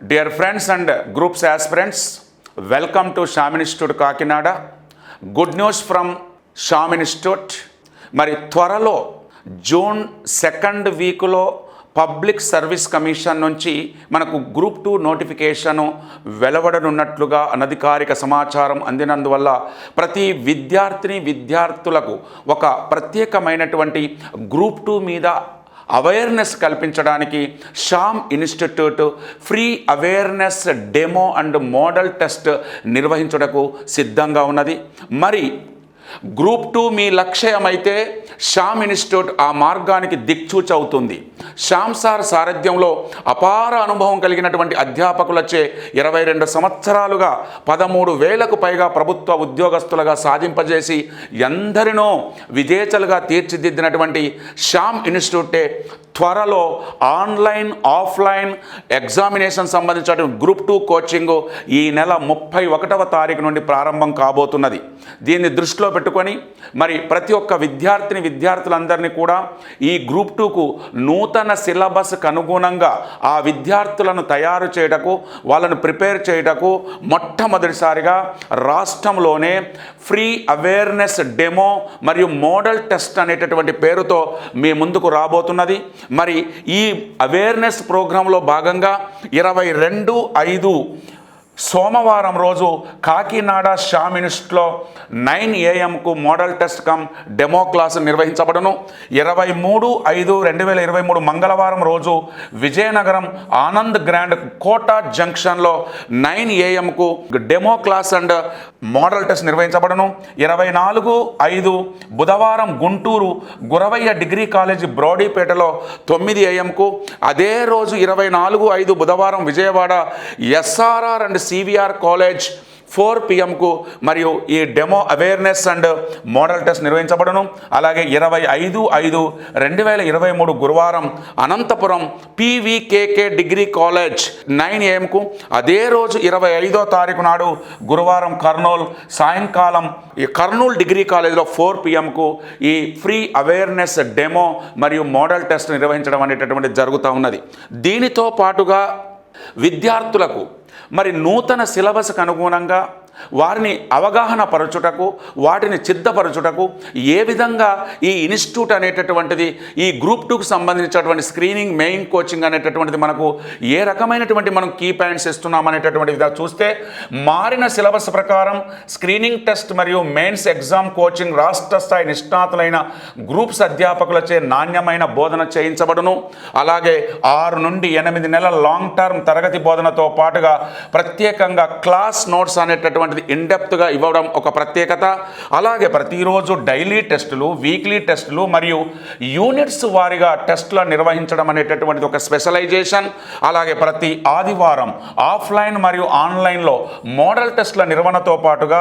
Dear friends and groups aspirants welcome to Sham institute Kakinada good news from Sham institute మరి త్వరలో June second వీక్లో public service commission నుంచి మనకు group two notification వెలువడనున్నట్లుగా అనధికారిక సమాచారం అందినందువల్ల ప్రతి విద్యార్థిని విద్యార్థులకు ఒక ప్రత్యేకమైనటువంటి గ్రూప్ టూ మీద అవేర్నెస్ కల్పించడానికి Sham institute free awareness demo and model test నిర్వహించుటకు సిద్ధంగా ఉన్నది. మరి గ్రూప్ టూ మీ లక్ష్యం అయితే ఇన్స్టిట్యూట్ ఆ మార్గానికి దిక్చూచి అవుతుంది. శ్యామ్ సార్ సారథ్యంలో అపార అనుభవం కలిగినటువంటి అధ్యాపకులచే ఇరవై రెండు సంవత్సరాలుగా పదమూడు వేలకు పైగా ప్రభుత్వ ఉద్యోగస్తులుగా సాధింపజేసి ఎందరినో విజేతలుగా తీర్చిదిద్దినటువంటి శ్యామ్ ఇన్స్టిట్యూటే త్వరలో ఆన్లైన్ ఆఫ్లైన్ ఎగ్జామినేషన్ సంబంధించిన గ్రూప్ టూ కోచింగ్ ఈ నెల ముప్పై ఒకటవ తారీఖు నుండి ప్రారంభం కాబోతున్నది. దీన్ని దృష్టిలో పెట్టుకొని మరి ప్రతి ఒక్క విద్యార్థిని విద్యార్థులందరినీ కూడా ఈ గ్రూప్ టూకు నూతన సిలబస్కు అనుగుణంగా ఆ విద్యార్థులను తయారు చేయటకు వాళ్ళను ప్రిపేర్ చేయటకు మొట్టమొదటిసారిగా రాష్ట్రంలోనే ఫ్రీ అవేర్నెస్ డెమో మరియు మోడల్ టెస్ట్ అనేటటువంటి పేరుతో మీ ముందుకు రాబోతున్నది. మరి ఈ అవేర్నెస్ ప్రోగ్రాంలో భాగంగా ఇరవై రెండు ఐదు సోమవారం రోజు కాకినాడ షామ్ ఇన్స్టిట్లో nine ఏఎంకు model test come demo class నిర్వహించబడును. ఇరవై మూడు ఐదు రెండు వేల ఇరవై మూడు మంగళవారం రోజు విజయనగరం ఆనంద్ గ్రాండ్ కోటా జంక్షన్లో nine ఏఎంకు demo class and model test నిర్వహించబడును. ఇరవై నాలుగు ఐదు బుధవారం గుంటూరు గురవయ్య డిగ్రీ కాలేజీ బ్రోడీపేటలో తొమ్మిది ఏఎంకు. అదే రోజు ఇరవై నాలుగు ఐదు బుధవారం Vijayawada SRR and CVR college four పిఎంకు మరియు ఈ demo awareness and model test నిర్వహించబడును. అలాగే ఇరవై ఐదు ఐదు రెండు వేల ఇరవై మూడు గురువారం Anantapuram PVKK degree college nine ఏఎంకు అదే రోజు ఇరవై ఐదో తారీఖు నాడు గురువారం కర్నూలు సాయంకాలం ఈ కర్నూలు డిగ్రీ కాలేజ్లో ఫోర్ పిఎంకు ఈ ఫ్రీ అవేర్నెస్ డెమో మరియు మోడల్ టెస్ట్ నిర్వహించడం అనేటటువంటి జరుగుతూ ఉన్నది. దీనితో పాటుగా విద్యార్థులకు మరి నూతన సిలబస్కు అనుగుణంగా వారిని అవగాహన పరచుటకు వాటిని సిద్ధపరచుటకు ఏ విధంగా ఈ ఇన్స్టిట్యూట్ అనేటటువంటిది ఈ గ్రూప్ టూకు సంబంధించినటువంటి స్క్రీనింగ్ మెయిన్ కోచింగ్ అనేటటువంటిది మనకు ఏ రకమైనటువంటి మనం కీ పాయింట్స్ ఇస్తున్నాం అనేటటువంటి విధంగా చూస్తే మారిన సిలబస్ ప్రకారం స్క్రీనింగ్ టెస్ట్ మరియు మెయిన్స్ ఎగ్జామ్ కోచింగ్ రాష్ట్ర స్థాయి నిష్ణాతులైన గ్రూప్స్ అధ్యాపకులచే నాణ్యమైన బోధన చేయించబడును. అలాగే ఆరు నుండి ఎనిమిది నెలల లాంగ్ టర్మ్ తరగతి బోధనతో పాటుగా ప్రత్యేకంగా క్లాస్ నోట్స్ అనేటటువంటి అనేటటువంటిది ఇన్డెప్త్గా ఇవ్వడం ఒక ప్రత్యేకత. అలాగే ప్రతిరోజు డైలీ టెస్టులు వీక్లీ టెస్టులు మరియు యూనిట్స్ వారిగా టెస్టులు నిర్వహించడం అనేటటువంటిది ఒక స్పెషలైజేషన్ అలాగే ప్రతి ఆదివారం ఆఫ్లైన్ మరియు ఆన్లైన్లో మోడల్ టెస్టుల నిర్వహణతో పాటుగా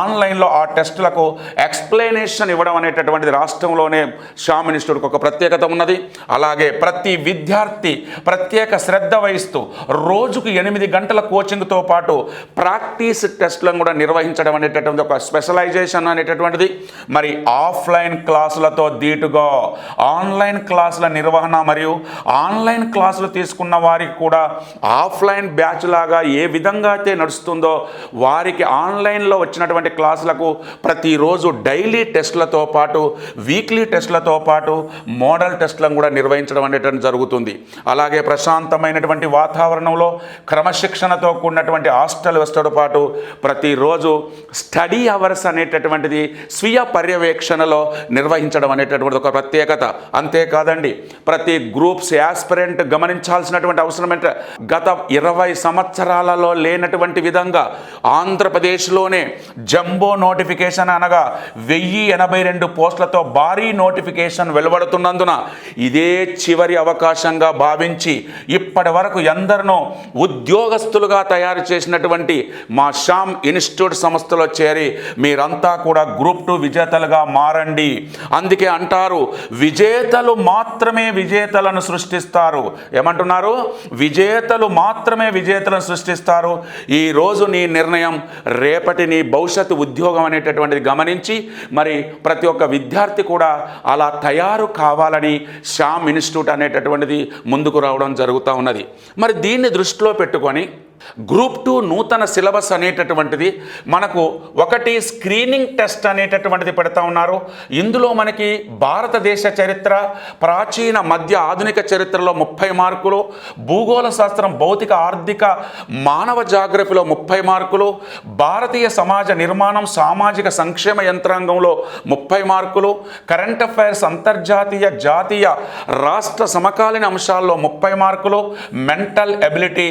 ఆన్లైన్లో ఆ టెస్టులకు ఎక్స్ప్లెనేషన్ ఇవ్వడం అనేటటువంటిది రాష్ట్రంలోనే షామ్ మినిస్టర్కి ఒక ప్రత్యేకత ఉన్నది. అలాగే ప్రతి విద్యార్థి ప్రత్యేక శ్రద్ధ వహిస్తూ రోజుకు ఎనిమిది గంటల కోచింగ్తో పాటు ప్రాక్టీస్ టెస్టులను కూడా నిర్వహించడం అనేటటువంటి ఒక స్పెషలైజేషన్ అనేటటువంటిది. మరి ఆఫ్లైన్ క్లాసులతో ధీటుగా ఆన్లైన్ క్లాసుల నిర్వహణ మరియు ఆన్లైన్ క్లాసులు తీసుకున్న వారికి కూడా ఆఫ్లైన్ బ్యాచ్ లాగా ఏ విధంగా అయితే నడుస్తుందో వారికి ఆన్లైన్లో వచ్చినటువంటి క్లాసులకు ప్రతిరోజు డైలీ టెస్టులతో పాటు వీక్లీ టెస్టులతో పాటు మోడల్ టెస్టులను కూడా నిర్వహించడం అనేటువంటి జరుగుతుంది. అలాగే ప్రశాంతమైనటువంటి వాతావరణంలో క్రమశిక్షణతో కూడినటువంటి హాస్టల్ వ్యవస్థతో పాటు ప్రతిరోజు స్టడీ అవర్స్ అనేటటువంటిది స్వీయ పర్యవేక్షణలో నిర్వహించడం అనేటటువంటి ఒక ప్రత్యేకత. అంతేకాదండి ప్రతి గ్రూప్స్ యాస్పిరెంట్ గమనించాల్సినటువంటి అవసరం ఏంటంటే గత ఇరవై సంవత్సరాలలో లేనటువంటి విధంగా ఆంధ్రప్రదేశ్లోనే జంబో నోటిఫికేషన్ అనగా వెయ్యి ఎనభై రెండు పోస్టులతో భారీ నోటిఫికేషన్ వెలువడుతున్నందున ఇదే చివరి అవకాశంగా భావించి ఇప్పటి వరకు ఎందరినో ఉద్యోగస్తులుగా తయారు చేసినటువంటి మా షామ్ ఇన్స్టిట్యూట్ సంస్థలో చేరి మీరంతా కూడా గ్రూప్ టూ విజేతలుగా మారండి. అందుకే అంటారు విజేతలు మాత్రమే విజేతలను సృష్టిస్తారు. ఏమంటున్నారు? విజేతలు మాత్రమే విజేతలను సృష్టిస్తారు. ఈ రోజు నీ నిర్ణయం రేపటి నీ భవిష్యత్తు ఉద్యోగం అనేటటువంటిది గమనించి మరి ప్రతి ఒక్క విద్యార్థి కూడా అలా తయారు కావాలని శ్యామ్ ఇన్స్టిట్యూట్ అనేటటువంటిది ముందుకు రావడం జరుగుతూ ఉన్నది. మరి దీన్ని దృష్టిలో పెట్టుకొని గ్రూప్ టూ నూతన సిలబస్ అనేటటువంటిది. మనకు ఒకటి స్క్రీనింగ్ టెస్ట్ అనేటటువంటిది పెడతా ఉన్నారు. ఇందులో మనకి భారతదేశ చరిత్ర ప్రాచీన మధ్య ఆధునిక చరిత్రలో ముప్పై మార్కులు భూగోళ శాస్త్రం భౌతిక ఆర్థిక మానవ జాగ్రఫీలో ముప్పై మార్కులు భారతీయ సమాజ నిర్మాణం సామాజిక సంక్షేమ యంత్రాంగంలో ముప్పై మార్కులు కరెంట్ అఫైర్స్ అంతర్జాతీయ జాతీయ రాష్ట్ర సమకాలీన అంశాల్లో ముప్పై మార్కులు mental ability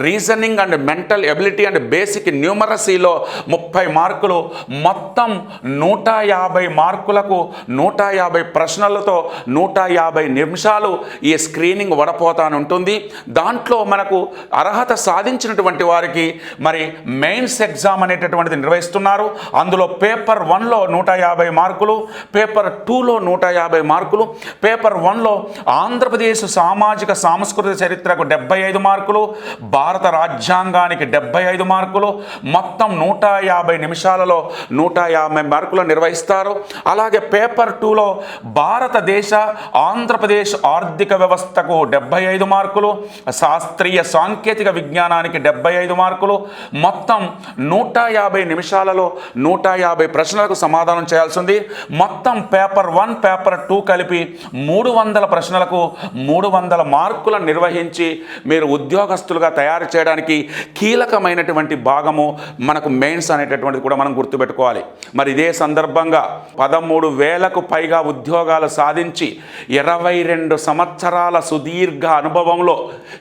reasoning and mental ability and basic న్యూమరసీలో ముప్పై మార్కులు. మొత్తం నూట యాభై మార్కులకు నూట యాభై ప్రశ్నలతో నూట యాభై నిమిషాలు ఈ స్క్రీనింగ్ వడపోతాను ఉంటుంది దాంట్లో మనకు అర్హత సాధించినటువంటి వారికి మరి మెయిన్స్ ఎగ్జామ్ అనేటటువంటిది నిర్వహిస్తున్నారు. అందులో పేపర్ వన్లో నూట యాభై మార్కులు పేపర్ టూలో నూట యాభై మార్కులు పేపర్ వన్లో ఆంధ్రప్రదేశ్ సామాజిక సాంస్కృతిక చరిత్రకు డెబ్బై ఐదు మార్కులు భారత రాజ్యాంగానికి డెబ్బై ఐదు మార్కులు మొత్తం నూట యాభై నిమిషాలలో నూట యాభై మార్కులు నిర్వహిస్తారు. అలాగే పేపర్ టూలో భారతదేశ ఆంధ్రప్రదేశ్ ఆర్థిక వ్యవస్థకు డెబ్బై ఐదు మార్కులు శాస్త్రీయ సాంకేతిక విజ్ఞానానికి డెబ్బై ఐదు మార్కులు మొత్తం నూట యాభై నిమిషాలలో నూట యాభై ప్రశ్నలకు సమాధానం చేయాల్సింది. మొత్తం పేపర్ వన్ పేపర్ టూ కలిపి మూడు వందల ప్రశ్నలకు మూడు వందల మార్కులను నిర్వహించి మీరు ఉద్యోగస్తులుగా తయారు చేయడానికి కీలకమైనటువంటి భాగము మనకు మెయిన్స్ అనేటటువంటిది కూడా మనం గుర్తుపెట్టుకోవాలి. మరి ఇదే సందర్భంగా పదమూడు వేలకు పైగా ఉద్యోగాలు సాధించి ఇరవై రెండు సంవత్సరాల సుదీర్ఘ అనుభవంలో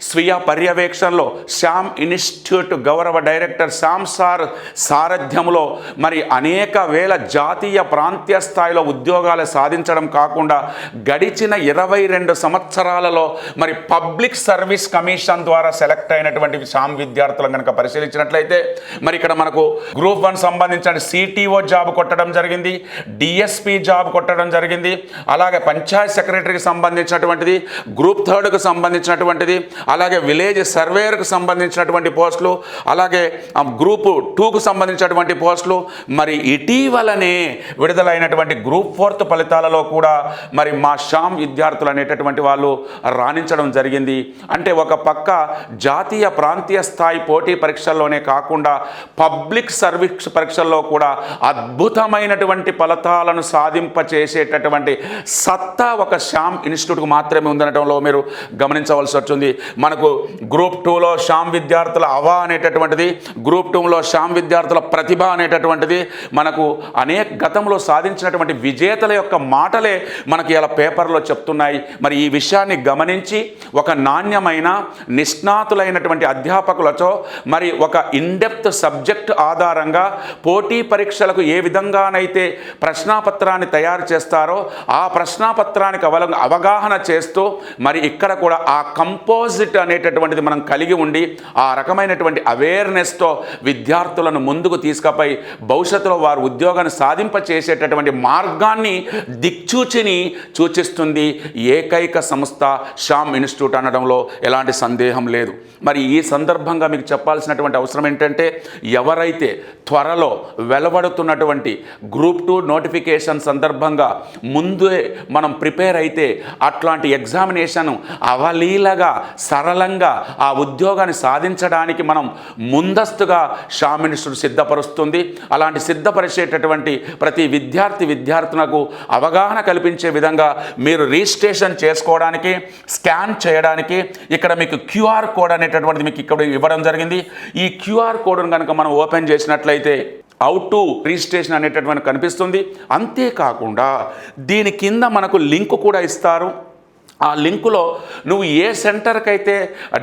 స్వీయ పర్యవేక్షణలో శ్యామ్ ఇన్స్టిట్యూట్ గౌరవ డైరెక్టర్ శ్యామ్ సార్ సారథ్యంలో మరి అనేక వేల జాతీయ ప్రాంతీయ స్థాయిలో ఉద్యోగాలు సాధించడం కాకుండా గడిచిన ఇరవై రెండు సంవత్సరాలలో మరి పబ్లిక్ సర్వీస్ కమిషన్ ద్వారా సెలెక్ట్ అయినటువంటి శ్యామ్ విద్యార్థులను కనుక పరిశీలించినట్లయితే మరి ఇక్కడ మనకు గ్రూప్ వన్ సంబంధించిన సిటీఓ జాబ్ కొట్టడం జరిగింది డిఎస్పి జాబ్ కొట్టడం జరిగింది అలాగే పంచాయత్ సెక్రటరీకి సంబంధించినటువంటిది గ్రూప్ థర్డ్కు సంబంధించినటువంటిది అలాగే విలేజ్ సర్వేయర్కు సంబంధించినటువంటి పోస్టులు అలాగే గ్రూప్ టూకు సంబంధించినటువంటి పోస్టులు మరి ఇటీవలనే విడుదలైనటువంటి గ్రూప్ ఫోర్త్ ఫలితాలలో కూడా మరి మా షామ్ విద్యార్థులు అనేటటువంటి వాళ్ళు రాణించడం జరిగింది. అంటే ఒక పక్క జాతీయ ప్రాంతీయ స్థాయి పోటీ పరీక్షల్లోనే కాకుండా పబ్లిక్ సర్వీస్ పరీక్షల్లో కూడా అద్భుతమైనటువంటి ఫలితాలను సాధింపచేసేటటువంటి సత్తా ఒక శ్యామ్ ఇన్స్టిట్యూట్కు మాత్రమే ఉందనటంలో మీరు గమనించవలసి వచ్చింది. మనకు గ్రూప్ టూలో శ్యామ్ విద్యార్థుల అవా అనేటటువంటిది గ్రూప్ టూలో శ్యామ్ విద్యార్థుల ప్రతిభ అనేటటువంటిది మనకు అనేక గతంలో సాధించినటువంటి విజేతల యొక్క మాటలే మనకి ఇలా పేపర్లో చెప్తున్నాయి. మరి ఈ విషయాన్ని గమనించి ఒక నాణ్యమైన నిష్ణాతులైనటువంటి అధ్యాపకులతో మరి ఒక ఇన్డెప్త్ సబ్జెక్ట్ ఆధారంగా పోటీ పరీక్షలకు ఏ విధంగానైతే ప్రశ్నాపత్రాన్ని తయారు చేస్తారో ఆ ప్రశ్నాపత్రానికి అవల అవగాహన చేస్తూ మరి ఇక్కడ కూడా ఆ కంపోజిట్ అనేటటువంటిది మనం కలిగి ఉండి ఆ రకమైనటువంటి అవేర్నెస్తో విద్యార్థులను ముందుకు తీసుకపోయి భవిష్యత్తులో వారు ఉద్యోగాన్ని సాధింప చేసేటటువంటి మార్గాన్ని దిక్చూచిని సూచిస్తుంది ఏకైక సంస్థ షామ్ ఇన్స్టిట్యూట్ అనడంలో ఎలాంటి సందేహం లేదు. మరి ఈ సందర్భంగా మీకు చెప్పాల్సినటువంటి అవసరం ఏంటంటే ఎవరైతే త్వరలో వెలువడుతున్నటువంటి గ్రూప్ టూ నోటిఫికేషన్ సందర్భంగా ముందే మనం ప్రిపేర్ అయితే అట్లాంటి ఎగ్జామినేషన్ అవలీలగా సరళంగా ఆ ఉద్యోగాన్ని సాధించడానికి మనం ముందస్తుగా షా ఇన్స్టిట్యూట్ సిద్ధపరుస్తుంది. అలాంటి సిద్ధపరిచేటటువంటి ప్రతి విద్యార్థి విద్యార్థులకు అవగాహన కల్పించే విధంగా మీరు రిజిస్ట్రేషన్ చేసుకోవడానికి స్కాన్ చేయడానికి ఇక్కడ మీకు క్యూఆర్ కోడ్ అనేటటువంటిది మీకు ఇక్కడ ఇవ్వడం జరిగింది. ఈ క్యూఆర్ కోడ్ను కనుక మనం ఓపెన్ చేసినట్లయితే అవుట్ టు రిజిస్ట్రేషన్ అనేటటువంటి కనిపిస్తుంది. అంతేకాకుండా దీని కింద మనకు లింక్ కూడా ఇస్తారు. ఆ లింకులో నువ్వు ఏ సెంటర్కి అయితే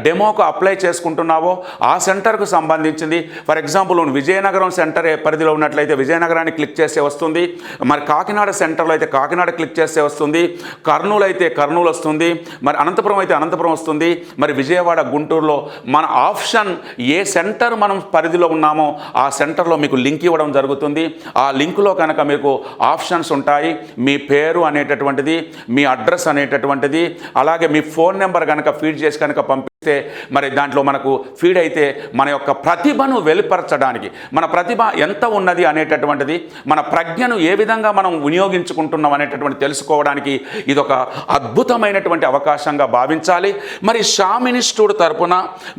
డెమోకు అప్లై చేసుకుంటున్నావో ఆ సెంటర్కు సంబంధించింది. ఫర్ ఎగ్జాంపుల్ నువ్వు విజయనగరం సెంటర్ పరిధిలో ఉన్నట్లయితే విజయనగరాన్ని క్లిక్ చేస్తే వస్తుంది. మరి కాకినాడ సెంటర్లో అయితే కాకినాడ క్లిక్ చేస్తే వస్తుంది. కర్నూలు అయితే కర్నూలు వస్తుంది. మరి అనంతపురం అయితే అనంతపురం వస్తుంది. మరి విజయవాడ గుంటూరులో మన ఆప్షన్ ఏ సెంటర్ మనం పరిధిలో ఉన్నామో ఆ సెంటర్లో మీకు లింక్ ఇవ్వడం జరుగుతుంది. ఆ లింకులో కనుక మీకు ఆప్షన్స్ ఉంటాయి. మీ పేరు అనేటటువంటిది మీ అడ్రస్ అనేటటువంటిది అలాగే మీ ఫోన్ నెంబర్ కనుక ఫీడ్ చేసి కనుక పంపిస్తే మరి దాంట్లో మనకు ఫీడ్ అయితే మన యొక్క ప్రతిభను వెలుపరచడానికి మన ప్రతిభ ఎంత ఉన్నది అనేటటువంటిది మన ప్రజ్ఞను ఏ విధంగా మనం వినియోగించుకుంటున్నాం అనేటటువంటి తెలుసుకోవడానికి ఇది ఒక అద్భుతమైనటువంటి అవకాశంగా భావించాలి. మరి షామినిస్టుడు తరపున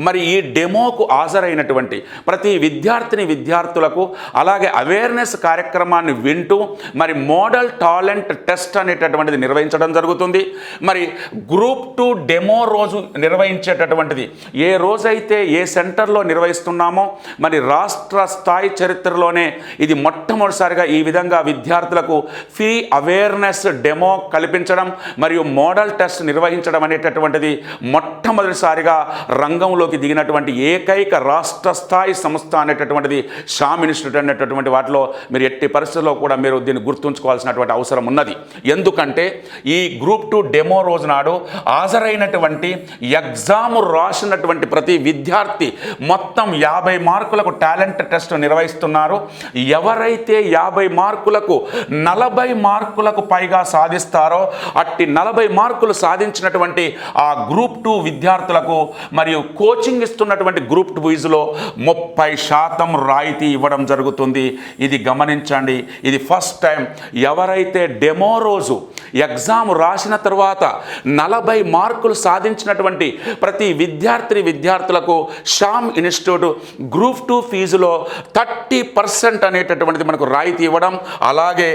మరి ఈ డెమోకు హాజరైనటువంటి ప్రతి విద్యార్థిని విద్యార్థులకు అలాగే అవేర్నెస్ కార్యక్రమాన్ని వింటూ మరి మోడల్ టాలెంట్ టెస్ట్ అనేటటువంటిది నిర్వహించడం జరుగుతుంది. మరి గ్రూప్ టూ డెమో రోజు నిర్వహించేటటువంటిది ఏ రోజైతే ఏ సెంటర్లో నిర్వహిస్తున్నామో మరి రాష్ట్ర స్థాయి చరిత్రలోనే ఇది మొట్టమొదటిసారిగా ఈ విధంగా విద్యార్థులకు ఫ్రీ అవేర్నెస్ డెమో కల్పించడం మరియు మోడల్ టెస్ట్ నిర్వహించడం అనేటటువంటిది మొట్టమొదటిసారిగా రంగంలోకి దిగినటువంటి ఏకైక రాష్ట్ర స్థాయి సంస్థ అనేటటువంటిది షామ్ ఇన్స్టిట్యూట్ అనేటటువంటి వాటిలో మీరు ఎట్టి పరిస్థితుల్లో కూడా మీరు దీన్ని గుర్తుంచుకోవాల్సినటువంటి అవసరం ఉన్నది. ఎందుకంటే ఈ గ్రూప్ టూ డెమో రోజు నాడు హాజరైనటువంటి ఎగ్జామ్ రాసినటువంటి ప్రతి విద్యార్థి మొత్తం యాభై మార్కులకు టాలెంట్ టెస్ట్ నిర్వహిస్తున్నారు. ఎవరైతే యాభై మార్కులకు నలభై మార్కులకు పైగా సాధిస్తారో అట్టి నలభై మార్కులు సాధించినటువంటి ఆ గ్రూప్ టూ విద్యార్థులకు మరియు కోచింగ్ ఇస్తున్నటువంటి గ్రూప్ టూ ఫీజులో ముప్పై శాతం రాయితీ ఇవ్వడం జరుగుతుంది. ఇది గమనించండి. ఇది ఫస్ట్ టైం. ఎవరైతే డెమో రోజు ఎగ్జామ్ రాసిన తర్వాత నలభై మార్కులు సాధించినటువంటి ప్రతి విద్యార్థిని విద్యార్థులకు షామ్ ఇన్స్టిట్యూట్ గ్రూప్ టూ ఫీజులో థర్టీ పర్సెంట్ అనేటటువంటిది మనకు రాయితీ ఇవ్వడం. అలాగే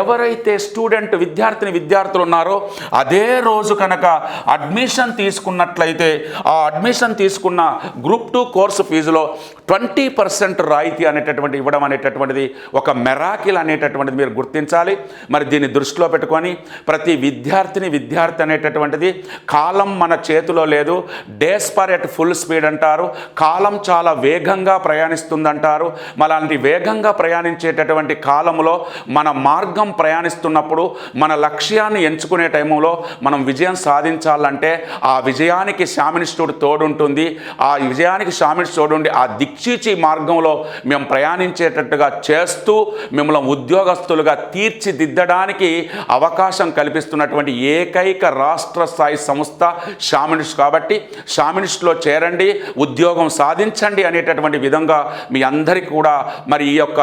ఎవరైతే స్టూడెంట్ విద్యార్థిని విద్యార్థులు ఉన్నారో అదే రోజు కనుక అడ్మిషన్ తీసుకున్నట్లయితే ఆ అడ్మిషన్ తీసుకున్న గ్రూప్ టూ కోర్సు ఫీజులో ట్వంటీ పర్సెంట్ రాయితీ అనేటటువంటి ఇవ్వడం అనేటటువంటిది ఒక మెరాకిల్ అనేటటువంటిది మీరు గుర్తించాలి. మరి దీన్ని దృష్టిలో పెట్టుకొని ప్రతి విద్యార్థిని విద్యార్థి అనేటటువంటిది కాలం మన చేతిలో లేదు డేస్ ఫుల్ స్పీడ్ అంటారు. కాలం చాలా వేగంగా ప్రయాణిస్తుందంటారు. అలాంటి వేగంగా ప్రయాణించేటటువంటి కాలంలో మన మార్గం ప్రయాణిస్తున్నప్పుడు మన లక్ష్యాన్ని ఎంచుకునే టైంలో మనం విజయం సాధించాలంటే ఆ విజయానికి శామినిష్ఠుడు తోడుంటుంది. ఆ విజయానికి శామినిష్ఠుడు తోడుండి ఆ దిక్చీచి మార్గంలో మేము ప్రయాణించేటట్టుగా చేస్తూ మిమ్మల్ని ఉద్యోగస్తులుగా తీర్చిదిద్దడానికి అవకాశం కల్పిస్తున్నటువంటి ఏకైక రాష్ట్ర స్థాయి సంస్థ శామినిష్ కాబట్టి షామినిస్ట్లో చేరండి ఉద్యోగం సాధించండి అనేటటువంటి విధంగా మీ అందరికీ కూడా మరి ఈ యొక్క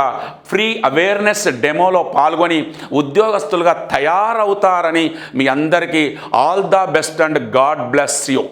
ఫ్రీ అవేర్నెస్ డెమోలో పాల్గొని ఉద్యోగస్తులుగా తయారవుతారని మీ అందరికీ all the best and God bless you.